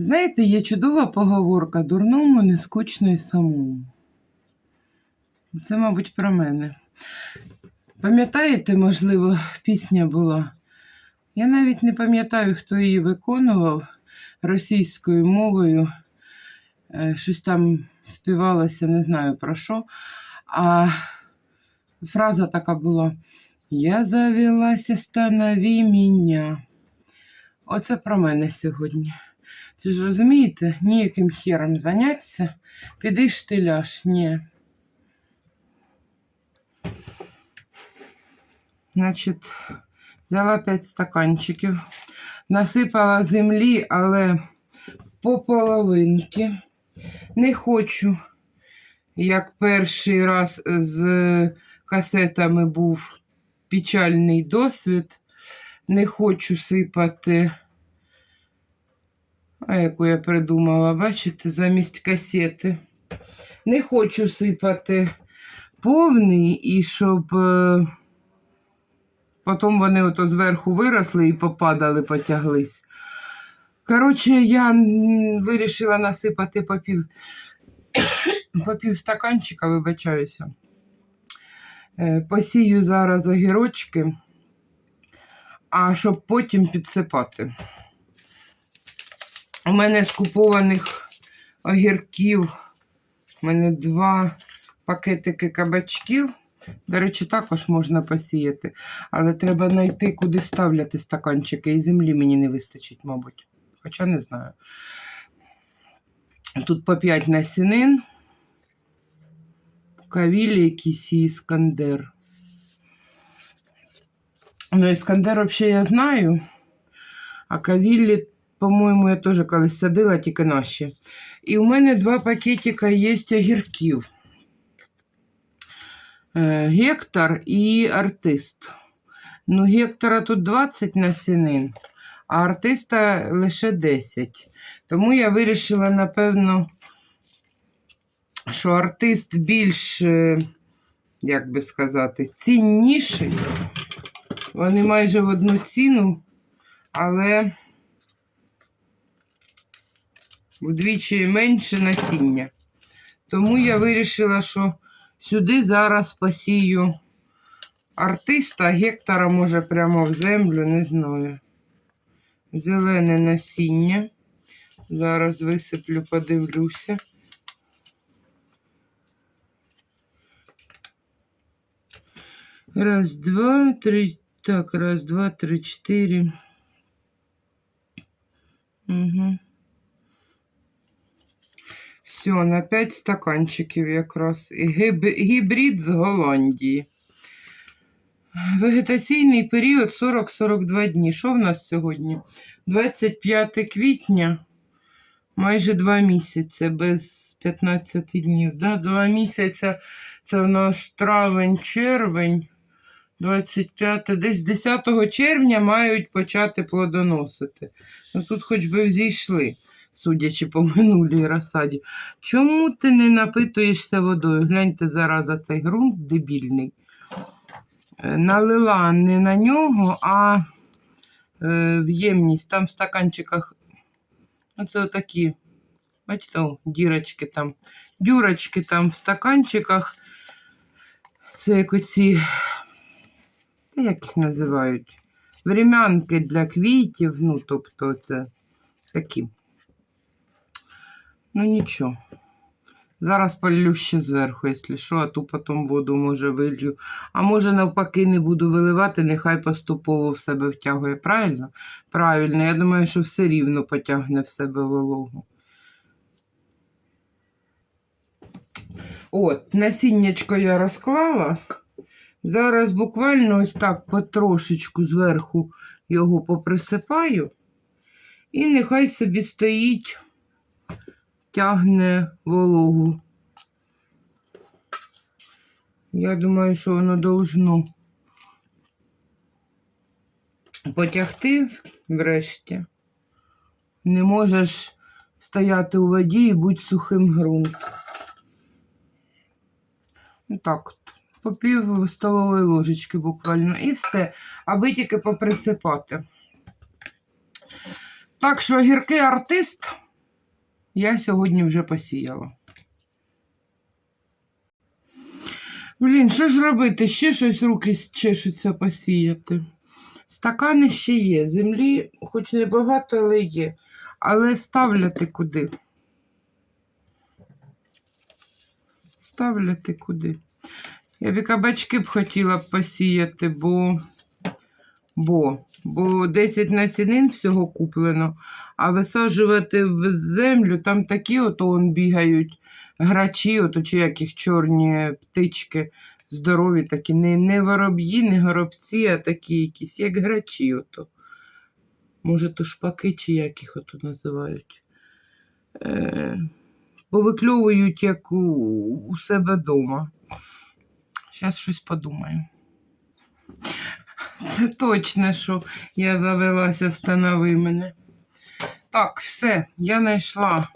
Знаєте, є чудова поговорка дурному, не скучно і самому. Це, мабуть, про мене. Пам'ятаєте, можливо, пісня була? Я навіть не пам'ятаю, хто її виконував російською мовою. Е, Щось там співалося, не знаю про що. А фраза така була: Я завелась, останови мене. Оце про мене сьогодні. Ти ж розумієте, ніяким хером заняться, піди ж ти ляж, ні. Значить, взяла 5 стаканчиків, насипала землі, але по половинки. Не хочу, як перший раз з касетами був печальний досвід. Не хочу сипати. А яку я придумала, бачите, замість касети. Не хочу сипати повний і щоб е, потім вони ото зверху виросли і попадали, потяглись. Коротше, я вирішила насипати по пів, по пів стаканчика, вибачаюся. Е, Посію зараз огірочки, а щоб потім підсипати. У мене з купованих огірків. У мене два пакетики кабачків. До речі, також можна посіяти. Але треба знайти, куди ставляти стаканчики. І землі мені не вистачить, мабуть. Хоча не знаю. Тут по 5 насінин. Кавілі якийсь і іскандер. Ну, іскандер взагалі я знаю. А кавілі по-моєму, я теж колись садила, тільки наші. І у мене два пакетика є огірків. Е, Гектор і артист. Ну, гектора тут 20 насінин, а артиста лише 10. Тому я вирішила, напевно, що артист більш, е, як би сказати, цінніший. Вони майже в одну ціну, але вдвічі менше насіння. Тому я вирішила, що сюди зараз посію артиста, гектора може прямо в землю, не знаю. Зелене насіння. Зараз висиплю, подивлюся. Раз, два, три. Так, раз, два, три, чотири. Угу. Все, на 5 стаканчиків якраз. Гіб- Гібрид з Голландії. Вегетаційний період 40-42 дні. Що в нас сьогодні? 25 квітня, майже 2 місяці, без 15 днів. Да? 2 місяці це у нас травень, червень. 25, десь 10 червня мають почати плодоносити. Ну тут хоч би взійшли судячи по минулій розсаді. Чому ти не напитуєшся водою? Гляньте зараза цей ґрунт дебільний. Е, Налила не на нього, а е, в ємність. Там в стаканчиках. Оце отакі. Бачите, о, дірочки там. Дюрочки там в стаканчиках. Це як оці, як їх називають? Врем'янки для квітів. Ну, тобто, це такі. Ну нічого. Зараз полю ще зверху, якщо що, а ту потім воду може вилью. А може навпаки не буду виливати, нехай поступово в себе втягує. Правильно? Правильно, я думаю, що все рівно потягне в себе вологу. От, насіннячко я розклала. Зараз буквально ось так потрошечку зверху його поприсипаю. І нехай собі стоїть тягне вологу. Я думаю, що воно должно потягти врешті. Не можеш стояти у воді і бути сухим ґрунт. Так, от, по пів столової ложечки буквально. І все, аби тільки поприсипати. Так що гіркий артист я сьогодні вже посіяла. Блін, що ж робити? Ще щось руки чешуться посіяти. Стакани ще є. Землі, хоч небагато, але є. Але ставляти куди? Ставляти куди? Я б і кабачки б хотіла посіяти, бо, бо, бо 10 насінин всього куплено, а висаджувати в землю, там такі ото он бігають грачі, ото чи яких чорні птички, здорові такі, не, не вороб'ї, не горобці, а такі якісь, як грачі ото. Може, то шпаки чи як їх ото називають. Е, повикльовують як у, у себе вдома. Зараз щось подумаю. Це точно, що я завелася, встанови мене. Так, все, я знайшла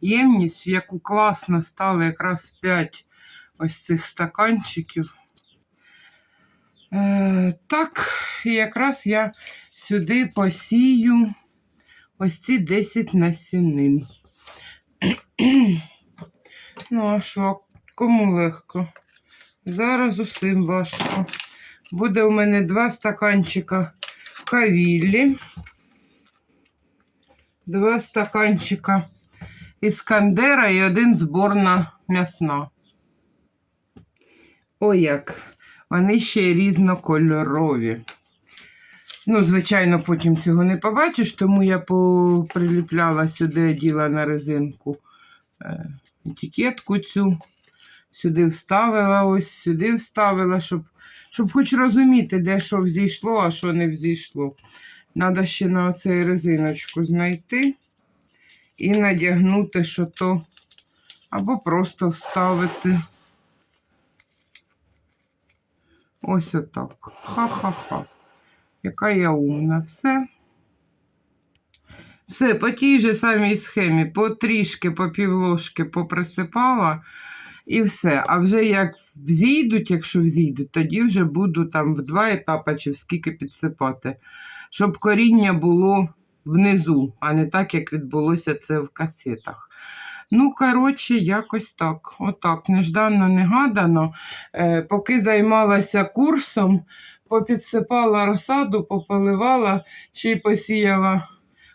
ємність, в яку класно стало якраз 5 ось цих стаканчиків. Е, так, і якраз я сюди посію ось ці 10 насінин. ну, а що, кому легко? Зараз усім важко. Буде у мене два стаканчика кавіллі, два стаканчика іскандера і один зборна м'ясна. О, як. Вони ще різнокольорові. Ну, звичайно, потім цього не побачиш, тому я приліпляла сюди, оділа на резинку е, етикетку цю. Сюди вставила, ось сюди вставила, щоб щоб хоч розуміти, де що взійшло, а що не взійшло. Треба ще на оцей резиночку знайти і надягнути, що то, або просто вставити. Ось отак. Ха-ха-ха. Яка я умна. Все. Все, по тій же самій схемі, потрішки, по півложки поприсипала. І все. А вже як взійдуть, якщо взійдуть, тоді вже буду там в два етапи чи в скільки підсипати, щоб коріння було внизу, а не так, як відбулося це в касетах. Ну, коротше, якось так. Отак, нежданно, негадано. Е, Поки займалася курсом, попідсипала розсаду, пополивала, ще й посіяла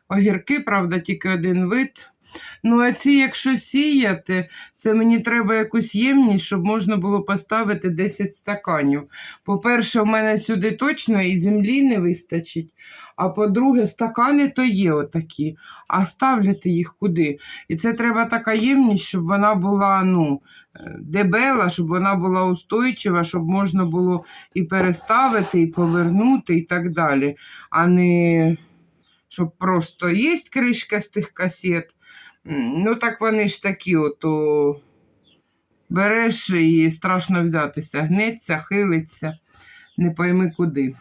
огірки, правда, тільки один вид. Ну, а ці, якщо сіяти, це мені треба якусь ємність, щоб можна було поставити 10 стаканів. По-перше, в мене сюди точно і землі не вистачить. А по-друге, стакани то є отакі, а ставляти їх куди. І це треба така ємність, щоб вона була ну, е, дебела, щоб вона була устойчива, щоб можна було і переставити, і повернути, і так далі. А не щоб просто є кришка з тих касет. Ну, так вони ж такі, ото береш і страшно взятися, гнеться, хилиться, не пойми куди.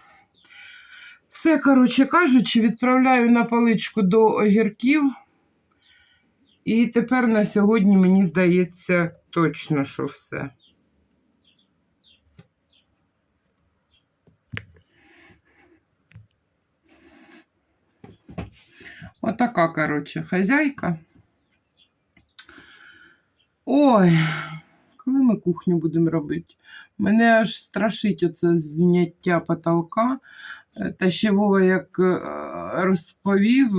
Все, коротше кажучи, відправляю на паличку до огірків. І тепер на сьогодні, мені здається, точно, що все. Отака, коротше, хазяйка. Ой, коли ми кухню будемо робити? Мене аж страшить оце зняття потолка. Е, Та ще Вова як е, розповів,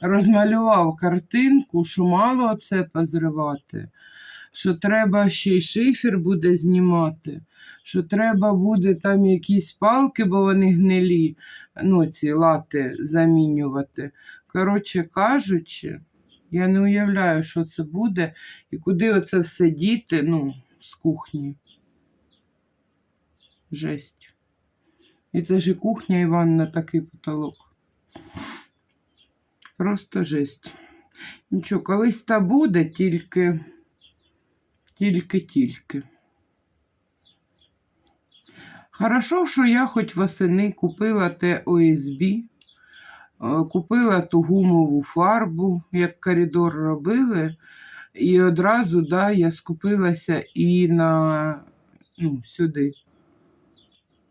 розмалював картинку, що мало це позривати, що треба ще й шифер буде знімати, що треба буде там якісь палки, бо вони гнилі, ну ці лати замінювати. Коротше кажучи, я не уявляю, що це буде і куди оце все діти, ну, з кухні. Жесть. І це ж і кухня і ванна такий потолок. Просто жесть. Нічого, колись та буде, тільки, тільки-тільки. Хорошо, що я хоч восени купила те ОСБ. Е, Купила ту гумову фарбу, як коридор робили, і одразу да, я скупилася і на ну, сюди.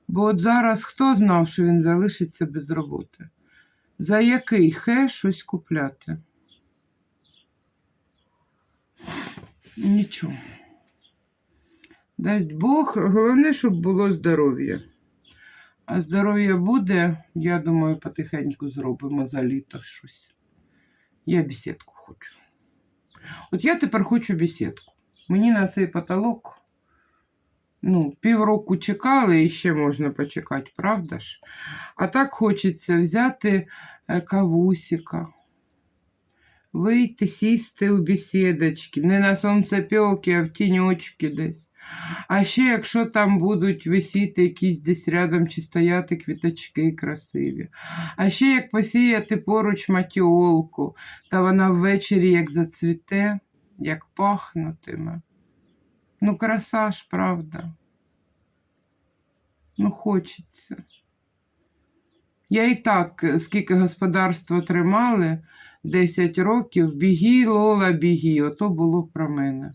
Бо от зараз хто знав, що він залишиться без роботи? За який хе щось купляти? Нічого. Дасть Бог, головне, щоб було здоров'я. А здоров'я буде, я думаю, потихеньку зробимо за літо щось. Я бесідку хочу. От я тепер хочу бесідку. Мені на цей потолок, ну, півроку чекали і ще можна почекати, правда ж? А так хочеться взяти кавусіка. кавусика, вийти, сісти у бесідочки, не на сонцепьокі, а в тіньочки десь. А ще якщо там будуть висіти якісь десь рядом чи стояти квіточки красиві. А ще як посіяти поруч матіолку, та вона ввечері як зацвіте, як пахнутиме. Ну, краса ж, правда. Ну, хочеться. Я і так, скільки господарство тримали, 10 років, біги, Лола, біги, ото було про мене.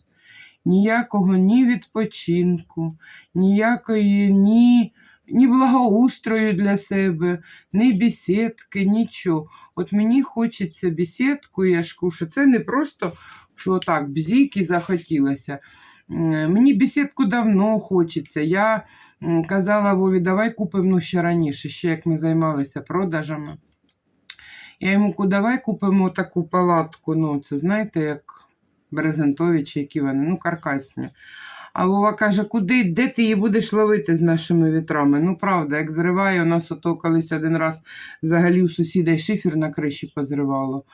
Ніякого ні відпочинку, ніякої ні, ні благоустрою для себе, ні бесідки, нічого. От мені хочеться бесідку, я ж кушу. Це не просто, що так, бзік і захотілося. Мені бесідку давно хочеться. Я казала Вові, давай купимо ну, ще раніше, ще як ми займалися продажами. Я йому кажу, давай купимо таку палатку. Ну, це знаєте, як брезентові чи які вони, ну, каркасні. А Вова каже, куди, де ти її будеш ловити з нашими вітрами? Ну, правда, як зриває, у нас ото колись один раз взагалі у сусіда й шифер на криші позривало.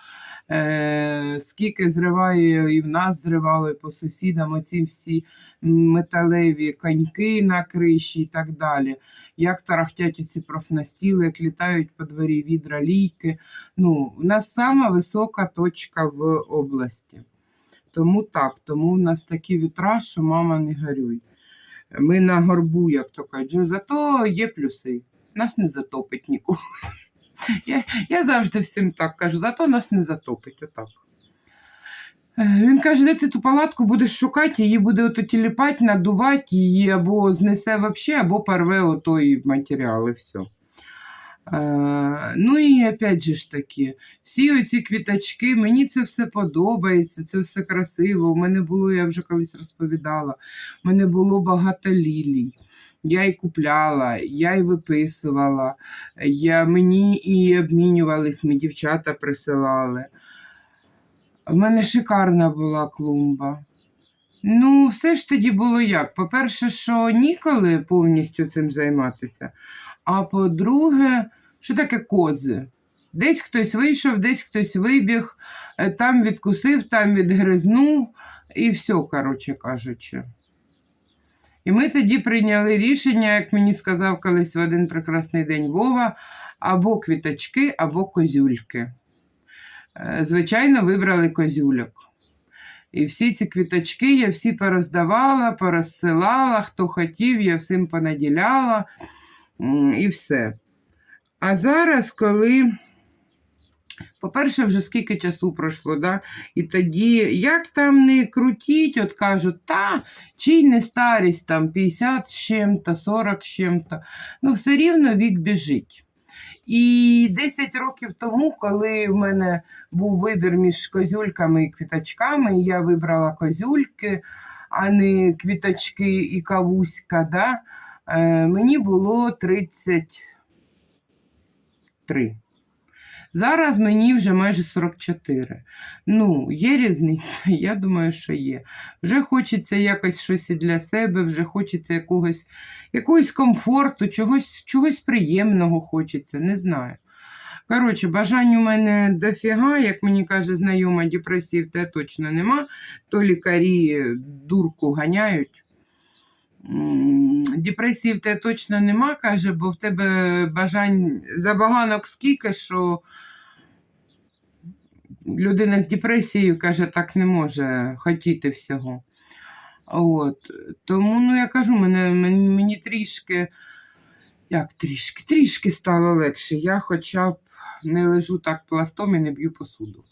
Е, скільки зриває, і в нас зривало, і по сусідам оці всі металеві коньки на криші і так далі. Як тарахтять ці профнастіли, як літають по дворі відра лійки. Ну, в нас сама висока точка в області. Тому так, тому в нас такі вітра, що мама не горюй. Ми на горбу, як то кажуть, зато є плюси. Нас не затопить ніколи. Я, я завжди всім так кажу, зато нас не затопить. Отак. Е, Він каже, де ти ту палатку будеш шукати, її буде тіліпати, надувати, її або знесе взагалі, або порве отой матеріал і все. Е, ну і опять же ж таки, всі оці квіточки, мені це все подобається, це все красиво. У мене було, я вже колись розповідала, у мене було багато лілій. Я й купляла, я й виписувала, я, мені і обмінювались, ми дівчата присилали. В мене шикарна була клумба. Ну, все ж тоді було як. По-перше, що ніколи повністю цим займатися. А по-друге, що таке кози? Десь хтось вийшов, десь хтось вибіг, е, там відкусив, там відгризнув, і все, коротше кажучи. І ми тоді прийняли рішення, як мені сказав колись в один прекрасний день Вова, або квіточки, або козюльки. Е, Звичайно, вибрали козюльок. І всі ці квіточки я всі пороздавала, порозсилала, хто хотів, я всім понаділяла і все. А зараз, коли, по-перше, вже скільки часу пройшло, да? і тоді, як там не крутіть, от кажуть, та, чий не старість, там 50 з чим-то, 40 з чим-то, ну все рівно вік біжить. І 10 років тому, коли в мене був вибір між козюльками і квіточками, я вибрала козюльки, а не квіточки і кавуська, да? Е, мені було 33. Зараз мені вже майже 44. Ну, є різниця, я думаю, що є. Вже хочеться якось щось і для себе, вже хочеться якогось, якогось комфорту, чогось, чогось приємного хочеться, не знаю. Коротше, бажань у мене дофіга, як мені каже знайома, депресії в те точно нема, то лікарі дурку ганяють. Депресії в те точно нема, каже, бо в тебе бажань забаганок скільки, що людина з депресією, каже, так не може хотіти всього. От. Тому, ну, я кажу, мене, мені трішки, як трішки, трішки стало легше. Я хоча б не лежу так пластом і не б'ю посуду.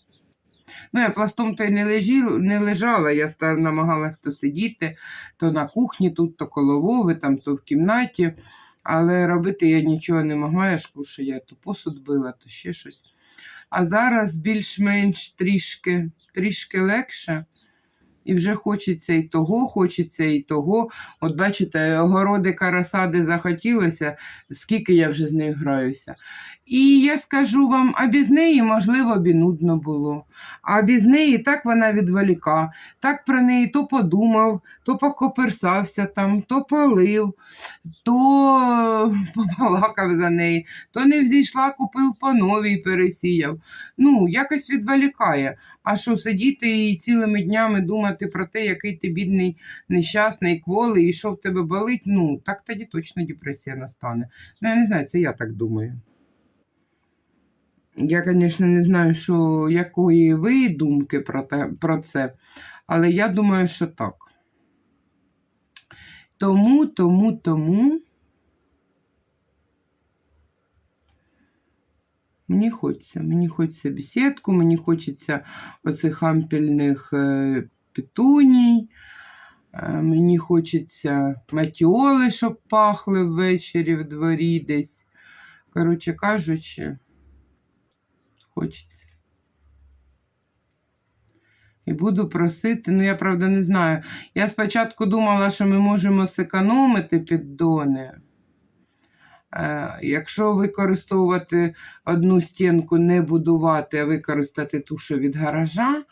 Ну, я пластом то й не, лежі, не лежала, я ста- намагалась то сидіти, то на кухні, тут, то коло Вови, там, то в кімнаті. Але робити я нічого не могла, я ж що я то посуд била, то ще щось. А зараз більш-менш трішки, трішки легше. І вже хочеться і того, хочеться і того. От бачите, огородика розсади захотілося, скільки я вже з нею граюся. І я скажу вам, а без неї, можливо, б і нудно було. А без неї так вона відволіка. Так про неї то подумав, то покоперсався там, то полив, то побалакав за неї, то не взійшла, купив по новій, пересіяв. Ну, якось відволікає. А що сидіти і цілими днями думати про те, який ти бідний, нещасний, кволий, і що в тебе болить, ну, так тоді точно депресія настане. Ну, я не знаю, це я так думаю. Я, звісно, не знаю, що, якої ви думки про, те, про це, але я думаю, що так. Тому, тому, тому. Мені хочеться, мені хочеться бесідку, мені хочеться оцих ампельних е, петуній, е, мені хочеться матіоли, щоб пахли ввечері в дворі десь. Коротше кажучи, хочеться. І буду просити, ну я правда не знаю. Я спочатку думала, що ми можемо зекономити піддони. Е, якщо використовувати одну стінку, не будувати, а використати ту, що від гаража.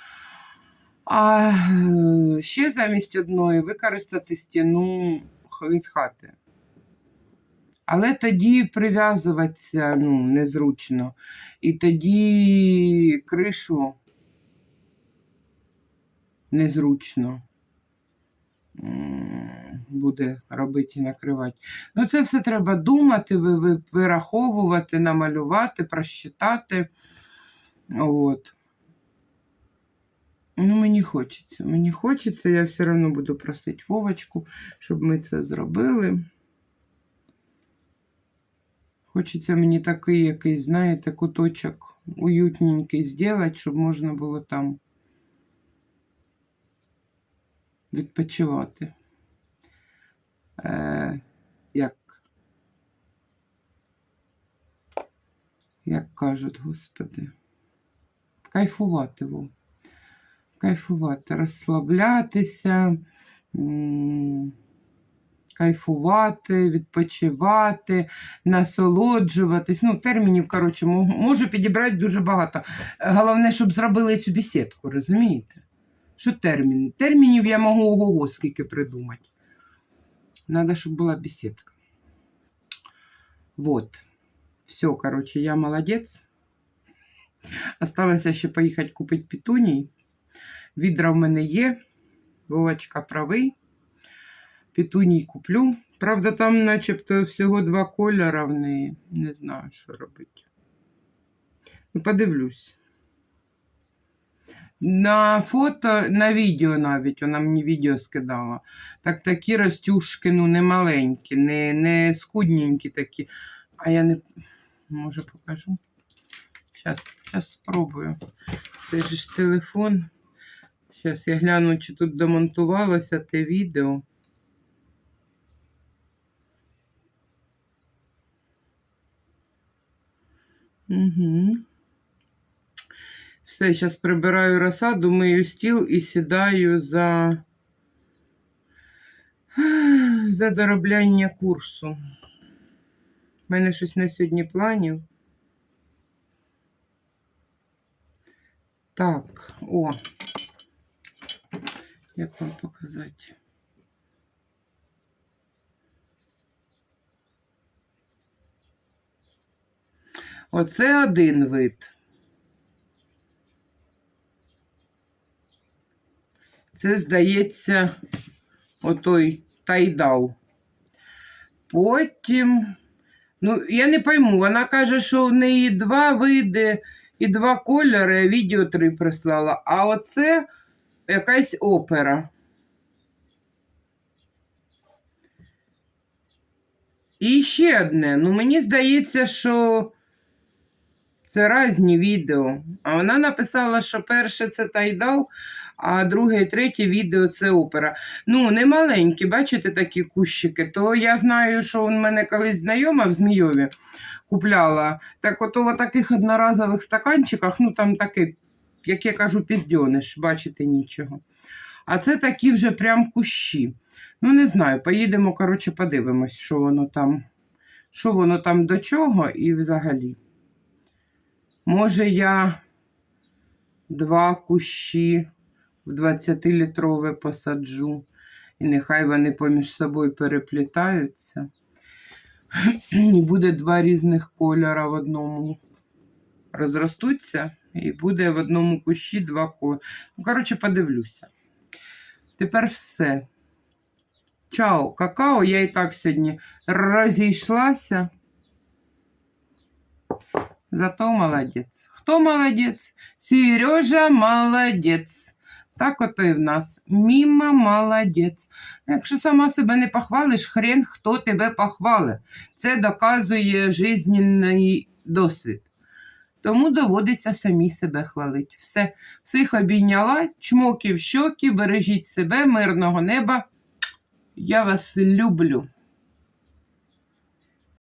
А е, ще замість одної використати стіну від хати. Але тоді прив'язуватися ну, незручно. І тоді кришу незручно буде робити і накривати. Ну, це все треба думати, ви, ви, вираховувати, намалювати, просчитати. От. Ну, мені хочеться. Мені хочеться, я все одно буду просити Вовочку, щоб ми це зробили. Хочеться мені такий якийсь, знаєте, куточок уютненький зробити, щоб можна було там відпочивати. Е, як, як кажуть, господи, кайфувати, во. кайфувати, розслаблятися, кайфувати, відпочивати, насолоджуватись. Ну, термінів, коротше, можу підібрати дуже багато. Головне, щоб зробили цю бесідку, розумієте? Що терміни? Термінів я можу ого-го скільки придумати. Надо, щоб була беседка. Вот. Все, короче, я молодець. Осталося ще поїхати купити петуній. Відра в мене є. Вовочка правий. Петуній куплю. Правда, там начебто всього два кольора в неї. Не знаю, що робити. Ну, подивлюсь. На фото, на відео навіть, вона мені відео скидала. Так такі ростюшки, ну, не маленькі, не, не скудненькі такі. А я не може покажу. Зараз, зараз спробую. Це ж телефон. Зараз я гляну, чи тут домонтувалося те відео. Все, зараз прибираю розсаду, мию стіл і сідаю за, за доробляння курсу. У мене щось на сьогодні планів. Так, о. Як вам показати? Оце один вид. Це, здається, отой тайдал. Потім, ну, я не пойму, вона каже, що в неї два види і два кольори, а відео три прислала. А оце якась опера. І ще одне. Ну, мені здається, що це різні відео. А вона написала, що перше це тайдал, а друге і третє відео це опера. Ну, не маленькі, бачите, такі кущики. То я знаю, що у мене колись знайома в Змійові купляла. Так от у таких одноразових стаканчиках, ну там таке, як я кажу, піздьониш, бачите, нічого. А це такі вже прям кущі. Ну, не знаю, поїдемо, коротше, подивимось, що воно там, що воно там до чого і взагалі. Може, я два кущі в 20-літрове посаджу, і нехай вони поміж собою переплітаються. І буде два різних кольора в одному. Розростуться, і буде в одному кущі два кольори. Ну, коротше, подивлюся. Тепер все. Чао, какао, я і так сьогодні розійшлася. Зато молодець. Хто молодець? Сережа молодець. Так ото і в нас. Міма молодець. Якщо сама себе не похвалиш, хрен хто тебе похвалить. Це доказує жизненний досвід. Тому доводиться самі себе хвалити. Все, всіх обійняла, чмоки в щоки, бережіть себе, мирного неба. Я вас люблю.